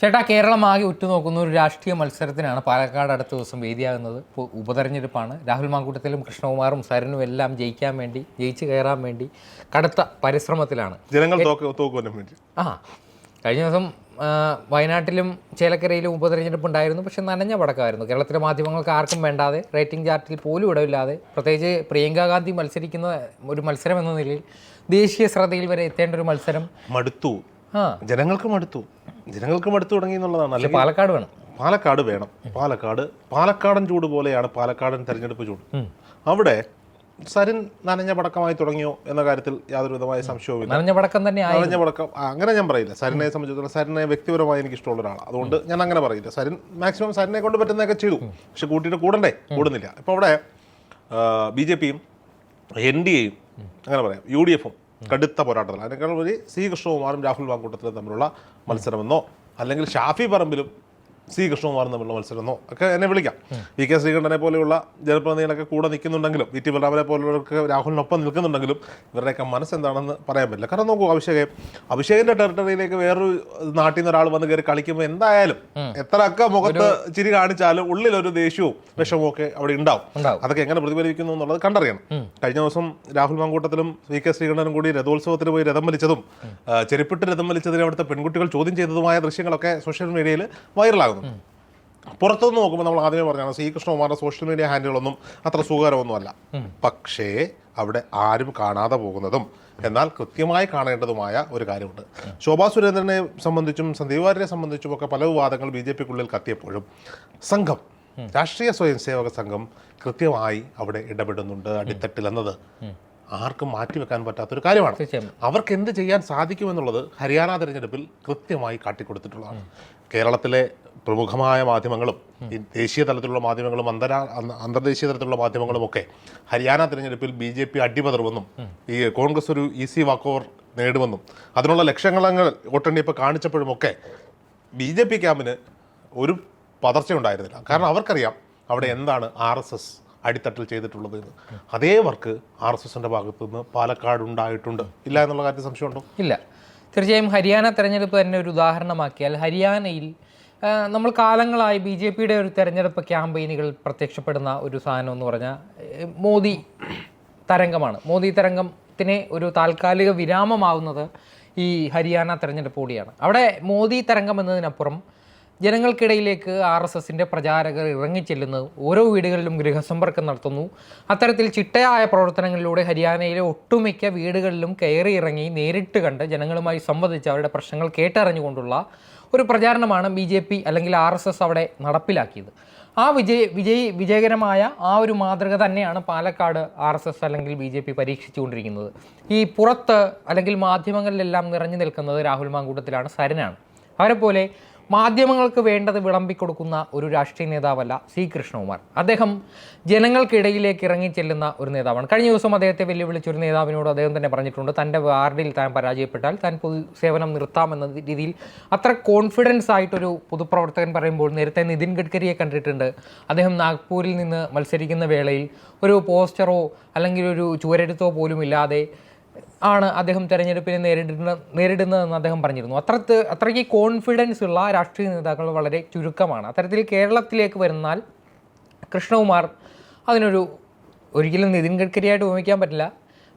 ചേട്ടാ കേരളം ആകെ ഉറ്റുനോക്കുന്ന ഒരു രാഷ്ട്രീയ മത്സരത്തിനാണ് പാലക്കാട് അടുത്ത ദിവസം വേദിയാകുന്നത്. ഇപ്പോൾ ഉപതെരഞ്ഞെടുപ്പാണ്. രാഹുൽ മാങ്കൂട്ടത്തിലും കൃഷ്ണകുമാറും സരനും എല്ലാം ജയിക്കാൻ വേണ്ടി ജയിച്ചു കയറാൻ വേണ്ടി കടുത്ത പരിശ്രമത്തിലാണ്. ജനങ്ങൾ ആ കഴിഞ്ഞ ദിവസം വയനാട്ടിലും ചേലക്കരയിലും ഉപതെരഞ്ഞെടുപ്പ് ഉണ്ടായിരുന്നു പക്ഷെ നനഞ്ഞ പടക്കമായിരുന്നു. കേരളത്തിലെ മാധ്യമങ്ങൾക്ക് ആർക്കും വേണ്ടാതെ റേറ്റിംഗ് ചാർട്ടിൽ പോലും ഇടവില്ലാതെ പ്രത്യേകിച്ച് പ്രിയങ്ക ഗാന്ധി മത്സരിക്കുന്ന ഒരു മത്സരം എന്ന നിലയിൽ ദേശീയ ശ്രദ്ധയിൽ വരെ എത്തേണ്ട ഒരു മത്സരം മടുത്തു. ജനങ്ങൾക്ക് മടുത്തു ജനങ്ങൾക്കും മടുത്തു തുടങ്ങി എന്നുള്ളതാണ്. അല്ലെങ്കിൽ പാലക്കാട് വേണം. പാലക്കാട് വേണം. പാലക്കാട് പാലക്കാടൻ ചൂട് പോലെയാണ് പാലക്കാടൻ തെരഞ്ഞെടുപ്പ് ചൂട്. അവിടെ സരിൻ നനഞ്ഞ പടക്കമായി തുടങ്ങിയോ എന്ന കാര്യത്തിൽ യാതൊരു വിധമായ സംശയവും നനഞ്ഞ പടക്കം തന്നെ നനഞ്ഞ പടക്കം അങ്ങനെ ഞാൻ പറയില്ല. സരിനെ സംബന്ധിച്ചിടത്തോളം സരിനെ വ്യക്തിപരമായി എനിക്ക് ഇഷ്ടമുള്ള ഒരാളാണ്. അതുകൊണ്ട് ഞാൻ അങ്ങനെ പറയില്ല. സരിൻ മാക്സിമം സരിനെ കൊണ്ട് പറ്റുന്നതൊക്കെ ചെയ്തു. പക്ഷെ കൂട്ടിയിട്ട് കൂടണ്ടേ? കൂടുന്നില്ല. ഇപ്പോൾ അവിടെ ബി ജെ പിയും എൻ ഡി എയും അങ്ങനെ പറയാം യു ഡി എഫും കടുത്ത പോരാട്ടത്തിൽ അതിനേക്കാൾ ഒരു സി കൃഷ്ണകുമാറും രാഹുൽ മാങ്കൂട്ടത്തിലും തമ്മിലുള്ള മത്സരമെന്നോ അല്ലെങ്കിൽ ഷാഫി പറമ്പിലും സി കൃഷ്ണകുമാറും തമ്മിലുള്ള മത്സരമെന്നോ ഒക്കെ എന്നെ വിളിക്കാം. വി കെ ശ്രീകണ്ഠനെ പോലെയുള്ള ജനപ്രതിനിധികളൊക്കെ കൂടെ നിൽക്കുന്നുണ്ടെങ്കിലും വി ടി ബലറാമനെ പോലുള്ളവർക്ക് രാഹുലിനൊപ്പം നിൽക്കുന്നുണ്ടെങ്കിലും ഇവരുടെയൊക്കെ മനസ്സെന്താണെന്ന് പറയാൻ പറ്റില്ല. കാരണം നോക്കൂ അഭിഷേക്. അഭിഷേകിന്റെ ടെറിട്ടറിയിലേക്ക് വേറൊരു നാട്ടിൽ നിന്ന് ഒരാൾ വന്ന് കയറി കളിക്കുമ്പോൾ എന്തായാലും എത്ര ഒക്കെ മുഖത്ത് ചിരി കാണിച്ചാലും ഉള്ളിലൊരു ദേഷ്യവും വിഷമവും ഒക്കെ അവിടെ ഉണ്ടാവും. അതൊക്കെ എങ്ങനെ പ്രതിഫലിക്കുന്നു എന്നുള്ളത് കണ്ടറിയണം. കഴിഞ്ഞ ദിവസം രാഹുൽ മാങ്കൂട്ടത്തിലും വി കെ ശ്രീകണ്ഠനും കൂടി രഥോത്സവത്തിന് പോയി രഥം വലിച്ചതും ചെരുപ്പിട്ട് രഥം വലിച്ചതിനെ അവിടുത്തെ പെൺകുട്ടികൾ ചോദ്യം ചെയ്തതുമായ ദൃശ്യങ്ങളൊക്കെ സോഷ്യൽ മീഡിയയിൽ വൈറലാകുന്നു പുറത്തുനിന്ന് നോക്കുമ്പോൾ നമ്മൾ ആദ്യമേ പറഞ്ഞാണ് ശ്രീകൃഷ്ണകുമാറിന്റെ സോഷ്യൽ മീഡിയ ഹാൻഡിലൊന്നും അത്ര സുഖകരമൊന്നുമല്ല. പക്ഷേ അവിടെ ആരും കാണാതെ പോകുന്നതും എന്നാൽ കൃത്യമായി കാണേണ്ടതുമായ ഒരു കാര്യമുണ്ട്. ശോഭാ സുരേന്ദ്രനെ സംബന്ധിച്ചും സന്ദീപ് വാര്യരെ സംബന്ധിച്ചും ഒക്കെ പല വിവാദങ്ങൾ ബി ജെ പിക്കുള്ളിൽ കത്തിയപ്പോഴും സംഘം രാഷ്ട്രീയ സ്വയം സേവക സംഘം കൃത്യമായി അവിടെ ഇടപെടുന്നുണ്ട് അടിത്തട്ടിൽ എന്നത് ആർക്കും മാറ്റിവെക്കാൻ പറ്റാത്തൊരു കാര്യമാണ്. അവർക്ക് എന്ത് ചെയ്യാൻ സാധിക്കുമെന്നുള്ളത് ഹരിയാന തെരഞ്ഞെടുപ്പിൽ കൃത്യമായി കാട്ടിക്കൊടുത്തിട്ടുള്ളതാണ്. കേരളത്തിലെ പ്രമുഖമായ മാധ്യമങ്ങളും ഈ ദേശീയ തലത്തിലുള്ള മാധ്യമങ്ങളും അന്തരാ അന്തർദേശീയ തലത്തിലുള്ള മാധ്യമങ്ങളും ഒക്കെ ഹരിയാന തിരഞ്ഞെടുപ്പിൽ ബി ജെ പി അടിപതറുമെന്നും ഈ കോൺഗ്രസ് ഒരു ഈസി വാക്ക് ഓവർ നേടുമെന്നും അതിനുള്ള ലക്ഷ്യങ്ങളങ്ങൾ വോട്ടെണ്ണിയപ്പോൾ കാണിച്ചപ്പോഴുമൊക്കെ ബി ജെ പി ക്യാമ്പിന് ഒരു പതർച്ച ഉണ്ടായിരുന്നില്ല കാരണം അവർക്കറിയാം അവിടെ എന്താണ് ആർ എസ് എസ് അടിത്തട്ടിൽ ചെയ്തിട്ടുള്ളത് എന്ന്. അതേ വർക്ക് ആർ എസ് എസിന്റെ ഭാഗത്തുനിന്ന് പാലക്കാട് ഉണ്ടായിട്ടുണ്ട്. ഇല്ല എന്നുള്ള കാര്യത്തിൽ സംശയമുണ്ടോ? ഇല്ല. തീർച്ചയായും ഹരിയാന തെരഞ്ഞെടുപ്പ് തന്നെ ഒരു ഉദാഹരണമാക്കിയാൽ ഹരിയാനയിൽ നമ്മൾ കാലങ്ങളായി ബി ജെ പിയുടെ ഒരു തെരഞ്ഞെടുപ്പ് ക്യാമ്പയിനുകൾ പ്രത്യക്ഷപ്പെടുന്ന ഒരു സാധനം എന്ന് പറഞ്ഞാൽ മോദി തരംഗമാണ്. മോദി തരംഗത്തിന് ഒരു താൽക്കാലിക വിരാമമാവുന്നത് ഈ ഹരിയാന തെരഞ്ഞെടുപ്പ് കൂടിയാണ്. അവിടെ മോദി തരംഗം എന്നതിനപ്പുറം ജനങ്ങൾക്കിടയിലേക്ക് ആർ എസ് എസിന്റെ പ്രചാരകർ ഇറങ്ങിച്ചെല്ലുന്നു ഓരോ വീടുകളിലും ഗൃഹസമ്പർക്കം നടത്തുന്നു. അത്തരത്തിൽ ചിട്ടയായ പ്രവർത്തനങ്ങളിലൂടെ ഹരിയാനയിലെ ഒട്ടുമിക്ക വീടുകളിലും കയറി ഇറങ്ങി നേരിട്ട് കണ്ട് ജനങ്ങളുമായി സംവദിച്ച് അവരുടെ പ്രശ്നങ്ങൾ കേട്ടറിഞ്ഞുകൊണ്ടുള്ള ഒരു പ്രചാരണമാണ് ബി ജെ പി അല്ലെങ്കിൽ ആർ എസ് എസ് അവിടെ നടപ്പിലാക്കിയത്. ആ വിജയ വിജയ വിജയകരമായ ആ ഒരു മാതൃക തന്നെയാണ് പാലക്കാട് ആർ എസ് എസ് അല്ലെങ്കിൽ ബി ജെ പി പരീക്ഷിച്ചുകൊണ്ടിരിക്കുന്നത്. ഈ പുറത്ത് അല്ലെങ്കിൽ മാധ്യമങ്ങളിലെല്ലാം നിറഞ്ഞു നിൽക്കുന്നത് രാഹുൽ മാങ്കൂട്ടത്തിലാണ് സരനാണ്. അവരെ പോലെ മാധ്യമങ്ങൾക്ക് വേണ്ടത് വിളമ്പിക്കൊടുക്കുന്ന ഒരു രാഷ്ട്രീയ നേതാവല്ല സി കൃഷ്ണകുമാർ. അദ്ദേഹം ജനങ്ങൾക്കിടയിലേക്ക് ഇറങ്ങി ചെല്ലുന്ന ഒരു നേതാവാണ്. കഴിഞ്ഞ ദിവസം അദ്ദേഹത്തെ വെല്ലുവിളിച്ച ഒരു നേതാവിനോട് അദ്ദേഹം തന്നെ പറഞ്ഞിട്ടുണ്ട് തന്റെ വാർഡിൽ താൻ പരാജയപ്പെട്ടാൽ താൻ പൊതു സേവനം നിർത്താമെന്ന രീതിയിൽ അത്ര കോൺഫിഡൻസ് ആയിട്ടൊരു പൊതുപ്രവർത്തകൻ പറയുമ്പോൾ നേരത്തെ നിതിൻ ഗഡ്കരിയെ കണ്ടിട്ടുണ്ട്. അദ്ദേഹം നാഗ്പൂരിൽ നിന്ന് മത്സരിക്കുന്ന വേളയിൽ ഒരു പോസ്റ്ററോ അല്ലെങ്കിൽ ഒരു ചുവരെഴുത്തോ പോലും ഇല്ലാതെ ആണ് അദ്ദേഹം തെരഞ്ഞെടുപ്പിനെ നേരിടുന്ന നേരിടുന്നതെന്ന് അദ്ദേഹം പറഞ്ഞിരുന്നു. അത്രത്ത് അത്രയ്ക്ക് കോൺഫിഡൻസ് ഉള്ള രാഷ്ട്രീയ നേതാക്കൾ വളരെ ചുരുക്കമാണ്. അത്തരത്തിൽ കേരളത്തിലേക്ക് വരുന്നാൽ കൃഷ്ണകുമാർ അതിനൊരു ഒരിക്കലും നിതിൻ ഗഡ്കരിയായിട്ട് ഉപയോഗിക്കാൻ പറ്റില്ല.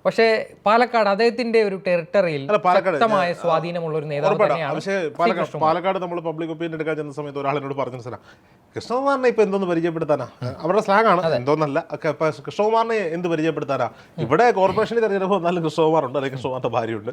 പക്ഷേ പാലക്കാട് അദ്ദേഹത്തിന്റെ ഒരു ടെറിട്ടറിയിൽ ശക്തമായ സ്വാധീനമുള്ള ഒരു നേതാവ് പക്ഷേ പാലക്കാട് പാലക്കാട് നമ്മൾ പബ്ലിക് ഒപ്പീനിയൻ എടുക്കാൻ ചെന്ന സമയത്ത് ഒരാളിനോട് പറഞ്ഞു മനസ്സിലാ കൃഷ്ണകുമാറിനെ ഇപ്പൊ എന്തോന്ന് പരിചയപ്പെടുത്താനാ? അവരുടെ സ്ലാഗ് ആണ്. എന്തോന്നല്ല. കൃഷ്ണകുമാറിനെ എന്ത് പരിചയപ്പെടുത്താനാ? ഇവിടെ കോർപ്പറേഷനിൽ തെരഞ്ഞെടുപ്പ് വന്നാലും കൃഷ്ണകുമാറുണ്ട്. അല്ലെങ്കിൽ കൃഷ്ണകുമാറിന്റെ ഭാര്യയുണ്ട്.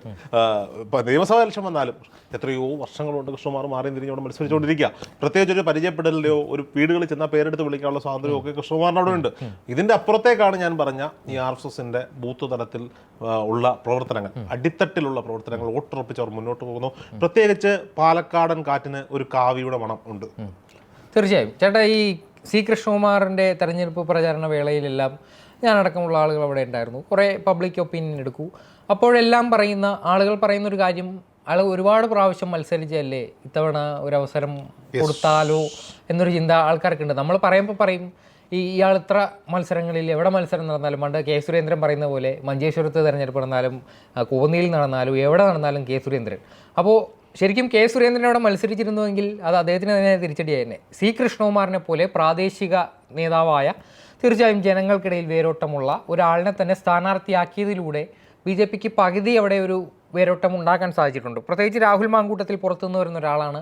നിയമസഭാ ഇലക്ഷൻ വന്നാലും എത്രയോ വർഷങ്ങളുണ്ട് കൃഷ്ണകുമാർ മാറി തിരിഞ്ഞോട് മത്സരിച്ചുകൊണ്ടിരിക്കുക. പ്രത്യേകിച്ച് ഒരു പരിചയപ്പെടലിലോ ഒരു വീടുകളിൽ ചെന്നാൽ പേരെടുത്ത് വിളിക്കാനുള്ള സ്വാതന്ത്ര്യമൊക്കെ കൃഷ്ണകുമാറിനോട് ഉണ്ട് ഇതിന്റെ അപ്പുറത്തേക്കാണ് ഞാൻ പറഞ്ഞ ഈ ആർ എസ് എസിന്റെ ബൂത്ത് തലത്തിൽ ആ, ഉള്ള പ്രവർത്തനങ്ങൾ അടിത്തട്ടിലുള്ള പ്രവർത്തനങ്ങൾ വോട്ടുറപ്പിച്ച് അവർ മുന്നോട്ട് പോകുന്നു. പ്രത്യേകിച്ച് പാലക്കാടൻ കാറ്റിന് ഒരു കാവിയുടെ മണം ഉണ്ട്. തീർച്ചയായും. ചേട്ടാ ഈ സി കൃഷ്ണകുമാറിന്റെ തെരഞ്ഞെടുപ്പ് പ്രചാരണ വേളയിലെല്ലാം ഞാനടക്കമുള്ള ആളുകൾ അവിടെ ഉണ്ടായിരുന്നു. കുറേ പബ്ലിക് ഒപ്പീനിയൻ എടുക്കൂ. അപ്പോഴെല്ലാം പറയുന്ന ആളുകൾ പറയുന്ന ഒരു കാര്യം ആൾ ഒരുപാട് പ്രാവശ്യം മത്സരിച്ചല്ലേ ഇത്തവണ ഒരു അവസരം കൊടുത്താലോ എന്നൊരു ചിന്ത ആൾക്കാർക്കുണ്ട്. നമ്മൾ പറയുമ്പോൾ പറയും ഈ ഇയാൾ ഇത്ര മത്സരങ്ങളിൽ എവിടെ മത്സരം നടന്നാലും പണ്ട് കെ സുരേന്ദ്രൻ പറയുന്ന പോലെ മഞ്ചേശ്വരത്ത് തെരഞ്ഞെടുപ്പ് നടന്നാലും കോന്നിയിൽ നടന്നാലും എവിടെ നടന്നാലും കെ സുരേന്ദ്രൻ. അപ്പോൾ ശരിക്കും കെ സുരേന്ദ്രൻ അവിടെ മത്സരിച്ചിരുന്നുവെങ്കിൽ അത് അദ്ദേഹത്തിന് തന്നെ തിരിച്ചടിയായിരുന്നെ സി കൃഷ്ണകുമാറിനെ പോലെ പ്രാദേശിക നേതാവായ തീർച്ചയായും ജനങ്ങൾക്കിടയിൽ വേരോട്ടമുള്ള ഒരാളിനെ തന്നെ സ്ഥാനാർത്ഥിയാക്കിയതിലൂടെ ബി ജെ പിക്ക് പകുതി അവിടെ ഒരു വേരോട്ടം ഉണ്ടാക്കാൻ സാധിച്ചിട്ടുണ്ട്. പ്രത്യേകിച്ച് രാഹുൽ മാങ്കൂട്ടത്തിൽ പുറത്തുനിന്ന് വരുന്ന ഒരാളാണ്.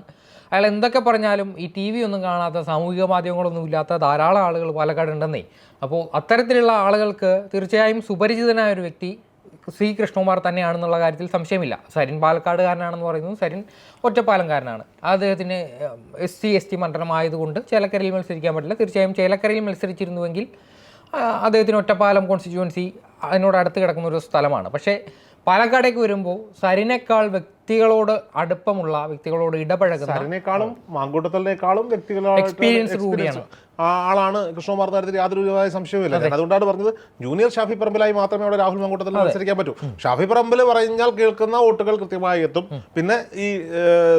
അയാൾ എന്തൊക്കെ പറഞ്ഞാലും ഈ ടി വി ഒന്നും കാണാത്ത സാമൂഹിക മാധ്യമങ്ങളൊന്നും ഇല്ലാത്ത ധാരാളം ആളുകൾ പാലക്കാട് ഉണ്ടെന്നേ. അപ്പോൾ അത്തരത്തിലുള്ള ആളുകൾക്ക് തീർച്ചയായും സുപരിചിതനായ ഒരു വ്യക്തി സി കൃഷ്ണകുമാർ തന്നെയാണെന്നുള്ള കാര്യത്തിൽ സംശയമില്ല. സരിൻ പാലക്കാടുകാരനാണെന്ന് പറയുന്നത് സരിൻ ഒറ്റപ്പാലംകാരനാണ്. അദ്ദേഹത്തിന് എസ് സി എസ് ടി മണ്ഡലമായതുകൊണ്ട് ചേലക്കരയിൽ മത്സരിക്കാൻ പറ്റില്ല. തീർച്ചയായും ചേലക്കരയിൽ മത്സരിച്ചിരുന്നുവെങ്കിൽ അദ്ദേഹത്തിന് ഒറ്റപ്പാലം കോൺസ്റ്റിറ്റ്യുവൻസി അതിനോട് അടുത്ത് കിടക്കുന്ന ഒരു സ്ഥലമാണ്. പക്ഷേ പാലക്കാടേക്ക് വരുമ്പോൾ സരിനേക്കാൾ വ്യക്തികളോട് അടുപ്പമുള്ള വ്യക്തികളോട് ഇടപഴകുന്ന അതിനേക്കാളും മാങ്കൂട്ടത്തലിനേക്കാളും വ്യക്തികളോട് എക്സ്പീരിയൻസ് കൂടിയാണ്. ആ ആളാണ് കൃഷ്ണകുമാർ കാര്യത്തിൽ യാതൊരു വിധമായ സംശയവുമില്ല. അതുകൊണ്ടാണ് പറഞ്ഞത് ജൂനിയർ ഷാഫി പറമ്പിലായി മാത്രമേ അവിടെ രാഹുൽ മാങ്കൂട്ടത്തിൽ മത്സരിക്കാൻ പറ്റൂ. ഷാഫി പറമ്പിൽ പറഞ്ഞാൽ കേൾക്കുന്ന വോട്ടുകൾ കൃത്യമായി എത്തും. പിന്നെ ഈ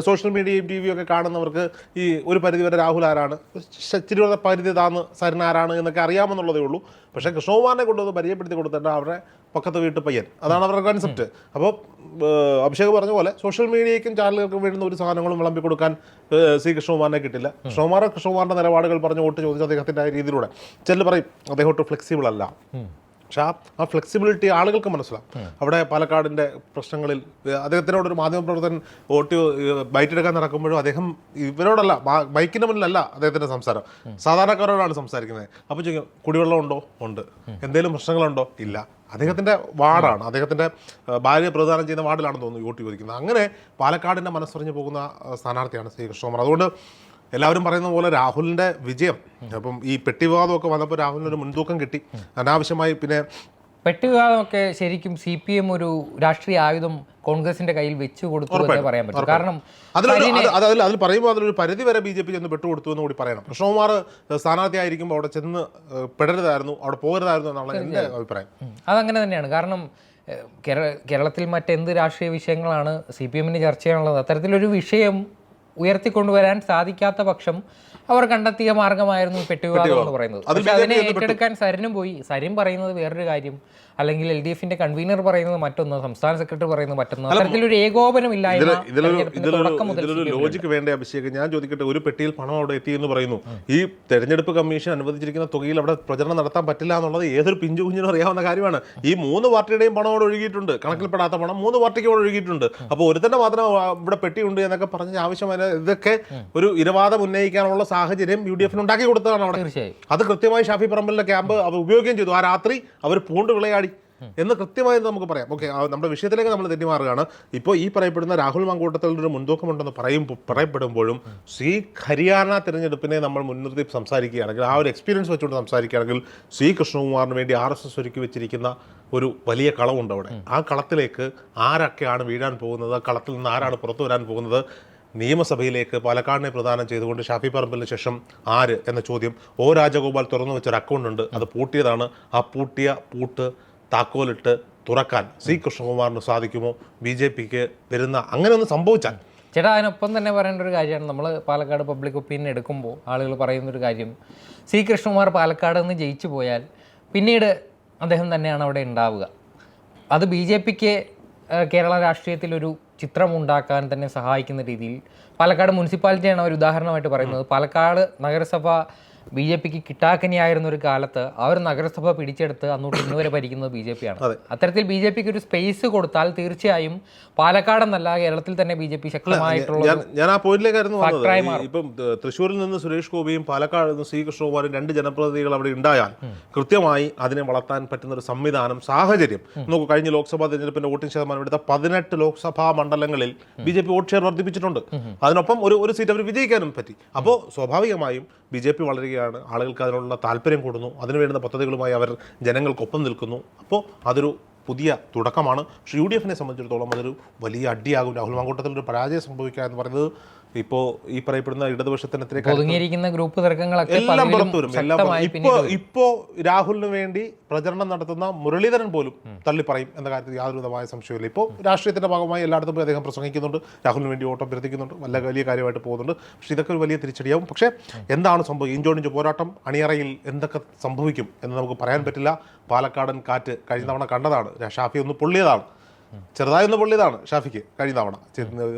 സോഷ്യൽ മീഡിയയും ടി വിയും ഒക്കെ കാണുന്നവർക്ക് ഈ ഒരു പരിധി വരെ രാഹുൽ ആരാണ്? ഇച്ചിരി കൂടെ പരിധി താന്ന് സരൻ ആരാണ് എന്നൊക്കെ അറിയാമെന്നുള്ളതേ ഉള്ളൂ. പക്ഷേ കൃഷ്ണകുമാറിനെ കൊണ്ടുവന്ന് പരിചയപ്പെടുത്തി കൊടുത്തിട്ട് അവരുടെ പക്കത്ത് വീട്ടു പയ്യൻ. അതാണ് അവരുടെ കൺസെപ്റ്റ് അപ്പോൾ അഭിഷേക് പറഞ്ഞ പോലെ സോഷ്യൽ മീഡിയയ്ക്കും ചാനലുകൾക്കും വേണ്ടുന്ന ഒരു സാധനങ്ങളും വിളമ്പി കൊടുക്കാൻ സി കൃഷ്ണകുമാറിനെ കിട്ടില്ല. കൃഷ്ണകുമാർ കൃഷ്ണകുമാറിന്റെ നിലപാടുകൾ പറഞ്ഞ് വോട്ട് ചോദിച്ച അദ്ദേഹത്തിന്റെ ആ രീതിയിലൂടെ. ചില പറയും അദ്ദേഹം ഒട്ടും ഫ്ലെക്സിബിൾ അല്ല. പക്ഷെ ആ ആ ഫ്ലെക്സിബിലിറ്റി ആളുകൾക്ക് മനസ്സിലാവും. അവിടെ പാലക്കാടിന്റെ പ്രശ്നങ്ങളിൽ അദ്ദേഹത്തിനോട് ഒരു മാധ്യമപ്രവർത്തകൻ വോട്ട് ബൈറ്റ് എടുക്കാൻ നടക്കുമ്പോഴും അദ്ദേഹം ഇവരോടല്ല ബൈക്കിന്റെ മുന്നിലല്ല അദ്ദേഹത്തിന്റെ സംസാരം. സാധാരണക്കാരോടാണ് സംസാരിക്കുന്നത്. അപ്പോൾ ചോദിക്കും കുടിവെള്ളം ഉണ്ടോ? ഉണ്ട്. എന്തെങ്കിലും പ്രശ്നങ്ങളുണ്ടോ? ഇല്ല. അദ്ദേഹത്തിന്റെ വാർഡാണ്. അദ്ദേഹത്തിന്റെ ഭാര്യ പ്രദാനം ചെയ്യുന്ന വാർഡിലാണെന്ന് തോന്നുന്നു വോട്ട് ചോദിക്കുന്നത്. അങ്ങനെ പാലക്കാടിന്റെ മനസ്സറിഞ്ഞു പോകുന്ന സ്ഥാനാർത്ഥിയാണ് ശ്രീ കൃഷ്ണകുമാർ. അതുകൊണ്ട് എല്ലാവരും പറയുന്ന പോലെ രാഹുലിന്റെ വിജയം അപ്പം ഈ പെട്ടിവാദമൊക്കെ വന്നപ്പോൾ രാഹുലിന് ഒരു മുൻതൂക്കം കിട്ടി. അനാവശ്യമായി പിന്നെ പെട്ടുവിവാദമൊക്കെ ശരിക്കും സി പി എം ഒരു രാഷ്ട്രീയ ആയുധം കോൺഗ്രസിന്റെ കയ്യിൽ വെച്ചു കൊടുത്തു എന്നേ പറയാൻ പറ്റും. കാരണം അതിൽ അതിൽ പറയുമ്പോൾ അതിലൊരു പരിധി വരെ ബി ജെ പി ചെന്ന് പെട്ടുകൊടുത്തു എന്ന് കൂടി പറയണം. കൃഷ്ണകുമാർ സ്ഥാനാർത്ഥിയായിരിക്കുമ്പോൾ അവിടെ ചെന്ന് പെടരുതായിരുന്നു അവിടെ പോകരുതായിരുന്നു എന്നാണ് എന്റെ അഭിപ്രായം. അതങ്ങനെ തന്നെയാണ്. കാരണം കേരളത്തിൽ മറ്റെന്ത് രാഷ്ട്രീയ വിഷയങ്ങളാണ് സി പി എമ്മിന് ചർച്ച ചെയ്യാനുള്ളത്? അത്തരത്തിലൊരു വിഷയം ഉയർത്തിക്കൊണ്ടുവരാൻ സാധിക്കാത്ത പക്ഷം അവർ കണ്ടെത്തിയ മാർഗമായിരുന്നു പെട്ടുവിവാദം എന്ന് പറയുന്നത്. പക്ഷെ അതിനെ ഏറ്റെടുക്കാൻ സരിനും പോയി. സരിൻ പറയുന്നത് വേറൊരു കാര്യം. അല്ലെങ്കിൽ എൽ ഡി എഫിന്റെ കൺവീനർ പറയുന്നത് മറ്റൊന്ന് സംസ്ഥാന സെക്രട്ടറി പറയുന്നത് മറ്റൊന്ന് അത്തരത്തിലൊരു ഏകോപനം ഇല്ലായ്മ ലോജിക്ക് വേണ്ട അഭിഷേക്? ഞാൻ ചോദിക്കട്ടെ ഒരു പെട്ടിയിൽ പണം അവിടെ എത്തി എന്ന് പറയുന്നു. ഈ തെരഞ്ഞെടുപ്പ് കമ്മീഷൻ അനുവദിച്ചിരിക്കുന്ന തുകയിൽ അവിടെ പ്രചരണം നടത്താൻ പറ്റില്ല എന്നുള്ളത് ഏതൊരു പിഞ്ചു കുഞ്ഞിനും അറിയാവുന്ന കാര്യമാണ്. ഈ മൂന്ന് പാർട്ടിയുടെയും പണം അവിടെ ഒഴുകിയിട്ടുണ്ട്. കണക്കിൽപ്പെടാത്ത പണം മൂന്ന് പാർട്ടിക്ക് അവിടെ ഒഴുകിയിട്ടുണ്ട്. അപ്പോൾ തന്നെ മാത്രം ഇവിടെ പെട്ടിയുണ്ട് എന്നൊക്കെ പറഞ്ഞ ആവശ്യമായ ഇതൊക്കെ ഒരു ഇരവാദം ഉന്നയിക്കാനുള്ള സാഹചര്യം യു ഡി എഫിന് ഉണ്ടാക്കി കൊടുത്തതാണ് അവിടെ. അത് കൃത്യമായി ഷാഫി പറമ്പലിന്റെ ക്യാമ്പ് ഉപയോഗിക്കുകയും ചെയ്തു. ആ രാത്രി അവർ പൂണ്ട് വിളയാടി എന്ന് കൃത്യമായി നമുക്ക് പറയാം. ഓക്കെ നമ്മുടെ വിഷയത്തിലേക്ക് നമ്മൾ തെറ്റിമാറുകയാണ് ഇപ്പോൾ ഈ പറയപ്പെടുന്ന രാഹുൽ മങ്കൂട്ടത്തിൽ ഒരു മുൻതൂക്കമുണ്ടെന്ന് പറയും പറയപ്പെടുമ്പോഴും സി ഹരിയാന തിരഞ്ഞെടുപ്പിനെ നമ്മൾ മുൻനിർത്തി സംസാരിക്കുകയാണെങ്കിൽ ആ ഒരു എക്സ്പീരിയൻസ് വെച്ചുകൊണ്ട് സംസാരിക്കുകയാണെങ്കിൽ സി കൃഷ്ണകുമാറിന് വേണ്ടി ആർ എസ് എസ് ഒരുക്കി വെച്ചിരിക്കുന്ന ഒരു വലിയ കളമുണ്ട് അവിടെ. ആ കളത്തിലേക്ക് ആരൊക്കെയാണ് വീഴാൻ പോകുന്നത്? ആ കളത്തിൽ നിന്ന് ആരാണ് പുറത്തു വരാൻ പോകുന്നത്? നിയമസഭയിലേക്ക് പാലക്കാടിനെ പ്രദാനം ചെയ്തുകൊണ്ട് ഷാഫി പറമ്പിന് ശേഷം ആര് എന്ന ചോദ്യം. ഒ രാജഗോപാൽ തുറന്നു വെച്ചൊരു അക്കൗണ്ട് ഉണ്ട്. അത് പൂട്ടിയതാണ്. ആ പൂട്ടിയ പൂട്ട് താക്കോലിട്ട് തുറക്കാൻ സി കൃഷ്ണകുമാറിന് സാധിക്കുമോ? ബി ജെ പിക്ക് വരുന്ന അങ്ങനെ ഒന്ന് സംഭവിച്ചാൽ. ചേട്ടാ അതിനൊപ്പം തന്നെ പറയേണ്ട ഒരു കാര്യമാണ്. നമ്മൾ പാലക്കാട് പബ്ലിക് ഒപ്പീനിയൻ എടുക്കുമ്പോൾ ആളുകൾ പറയുന്ന ഒരു കാര്യം സി കൃഷ്ണകുമാർ പാലക്കാട് നിന്ന് ജയിച്ചു പോയാൽ പിന്നീട് അദ്ദേഹം തന്നെയാണ് അവിടെ ഉണ്ടാവുക. അത് ബി ജെ പിക്ക് കേരള രാഷ്ട്രീയത്തിൽ ഒരു ചിത്രം ഉണ്ടാക്കാൻ തന്നെ സഹായിക്കുന്ന രീതിയിൽ പാലക്കാട് മുനിസിപ്പാലിറ്റിയാണ് ഒരു ഉദാഹരണമായിട്ട് പറയുന്നത്. പാലക്കാട് നഗരസഭ ബി ജെ പിക്ക് കിട്ടാക്കനിയായിരുന്ന ഒരു കാലത്ത് ആ ഒരു നഗരസഭ പിടിച്ചെടുത്ത് അന്നോട്ട് ഇന്ന് വരെ ഭരിക്കുന്നത് ബി ജെ പി ആണ്. അത്തരത്തിൽ ബി ജെ പിക്ക് ഒരു സ്പേസ് കൊടുത്താൽ തീർച്ചയായും പാലക്കാട് എന്നല്ല കേരളത്തിൽ തന്നെ ബി ജെ പി ശക്തമായിട്ടുള്ള ഞാൻ ആ പോയിന്റിലേക്കായിരുന്നു ഇപ്പം തൃശ്ശൂരിൽ നിന്ന് സുരേഷ് ഗോപിയും പാലക്കാട് നിന്ന് സി കൃഷ്ണകുമാരും രണ്ട് ജനപ്രതിനിധികൾ അവിടെ ഉണ്ടായാൽ കൃത്യമായി അതിനെ വളർത്താൻ പറ്റുന്ന ഒരു സംവിധാനം സാഹചര്യം. നമുക്ക് കഴിഞ്ഞ ലോക്സഭാ തെരഞ്ഞെടുപ്പിന്റെ വോട്ടിംഗ് ശതമാനം എടുത്ത പതിനെട്ട് ലോക്സഭാ മണ്ഡലങ്ങളിൽ B J P vote share വർദ്ധിപ്പിച്ചിട്ടുണ്ട്. അതിനൊപ്പം ഒരു ഒരു സീറ്റ് അവർ വിജയിക്കാനും പറ്റി. അപ്പോൾ സ്വാഭാവികമായും ബി ജെ പി വളരുകയാണ് ആളുകൾക്ക് അതിനുള്ള താല്പര്യം കൂടുന്നു അതിനു വേണ്ടുന്ന പദ്ധതികളുമായി അവർ ജനങ്ങൾക്കൊപ്പം നിൽക്കുന്നു. അപ്പോൾ അതൊരു പുതിയ തുടക്കമാണ്. പക്ഷേ യു ഡി എഫിനെ സംബന്ധിച്ചിടത്തോളം അതൊരു വലിയ അടിയാകും. രാഹുൽ മാങ്കൂട്ടത്തിൽ ഒരു പരാജയം സംഭവിക്കുക എന്ന് പറയുന്നത് ഇപ്പോൾ ഈ പറയപ്പെടുന്ന ഇടതുപക്ഷത്തിനെതിരെ ഒതുങ്ങിയിരിക്കുന്ന ഗ്രൂപ്പ് തർക്കങ്ങളൊക്കെ എല്ലാം പുറത്തു വരും എല്ലാം ഇപ്പോ ഇപ്പോ രാഹുലിന് വേണ്ടി പ്രചരണം നടത്തുന്ന മുരളീധരൻ പോലും തള്ളി പറയും എന്ന കാര്യത്തിൽ യാതൊരു വിധമായ സംശയമില്ല ഇപ്പോൾ രാഷ്ട്രീയത്തിന്റെ ഭാഗമായി എല്ലായിടത്തും പോയി അദ്ദേഹം പ്രസംഗിക്കുന്നുണ്ട്. രാഹുലിന് വേണ്ടി വോട്ട് അഭ്യർത്ഥിക്കുന്നുണ്ട്. വല്ല വലിയ കാര്യമായിട്ട് പോകുന്നുണ്ട്. പക്ഷെ ഇതൊക്കെ ഒരു വലിയ തിരിച്ചടിയാവും. പക്ഷേ എന്താണ് സംഭവം? ഇഞ്ചോടിഞ്ച് പോരാട്ടം അണിയറയിൽ എന്തൊക്കെ സംഭവിക്കും എന്ന് നമുക്ക് പറയാൻ പറ്റില്ല. പാലക്കാടൻ കാറ്റ് കഴിഞ്ഞ തവണ കണ്ടതാണ്. ഷാഫി ഒന്ന് പൊള്ളിയതാണ്. ചെറുതായി ഒന്ന് പൊള്ളിയതാണ് ഷാഫിക്ക് കഴിഞ്ഞ തവണ.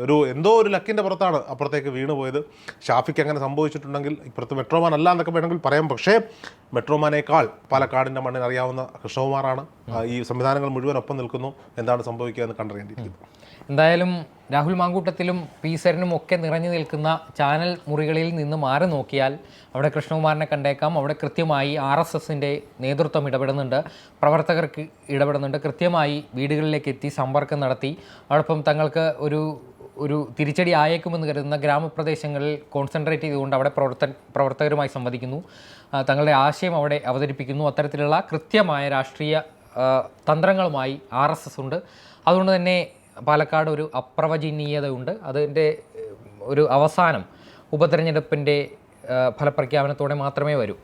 ഒരു എന്തോ ഒരു ലക്കിന്റെ പുറത്താണ് അപ്പുറത്തേക്ക് വീണ് പോയത്. ഷാഫിക്ക് അങ്ങനെ സംഭവിച്ചിട്ടുണ്ടെങ്കിൽ ഇപ്പുറത്ത് മെട്രോമാൻ അല്ല എന്നൊക്കെ വേണമെങ്കിൽ പറയാം. പക്ഷേ മെട്രോമാനേക്കാൾ പാലക്കാടിന്റെ മണ്ണിൽ അറിയാവുന്ന കൃഷ്ണകുമാറാണ്. ഈ സംവിധാനങ്ങൾ മുഴുവൻ ഒപ്പം നിൽക്കുന്നു. എന്താണ് സംഭവിക്കുക എന്ന് കണ്ടറിയേണ്ടിയിരിക്കുന്നു. എന്തായാലും രാഹുൽ മാങ്കൂട്ടത്തിലും പി സരനും ഒക്കെ നിറഞ്ഞു നിൽക്കുന്ന ചാനൽ മുറികളിൽ നിന്ന് മാറി നോക്കിയാൽ അവിടെ കൃഷ്ണകുമാറിനെ കണ്ടേക്കാം. അവിടെ കൃത്യമായി ആർ എസ് എസിന്റെ നേതൃത്വം ഇടപെടുന്നുണ്ട്. പ്രവർത്തകർക്ക് ഇടപെടുന്നുണ്ട്. കൃത്യമായി വീടുകളിലേക്ക് എത്തി സമ്പർക്കം നടത്തി. അതോടൊപ്പം തങ്ങൾക്ക് ഒരു ഒരു തിരിച്ചടി ആയേക്കുമെന്ന് കരുതുന്ന ഗ്രാമപ്രദേശങ്ങളിൽ കോൺസെൻട്രേറ്റ് ചെയ്തുകൊണ്ട് അവിടെ പ്രവർത്ത പ്രവർത്തകരുമായി സംവദിക്കുന്നു. തങ്ങളുടെ ആശയം അവിടെ അവതരിപ്പിക്കുന്നു. അത്തരത്തിലുള്ള കൃത്യമായ രാഷ്ട്രീയ തന്ത്രങ്ങളുമായി ആർ ഉണ്ട്. അതുകൊണ്ട് തന്നെ പാലക്കാട് ഒരു അപ്രവചനീയതയുണ്ട്. അതിന്റെ ഒരു അവസാനം ഉപതെരഞ്ഞെടുപ്പിന്റെ ഫലപ്രഖ്യാപനത്തോടെ മാത്രമേ വരൂ.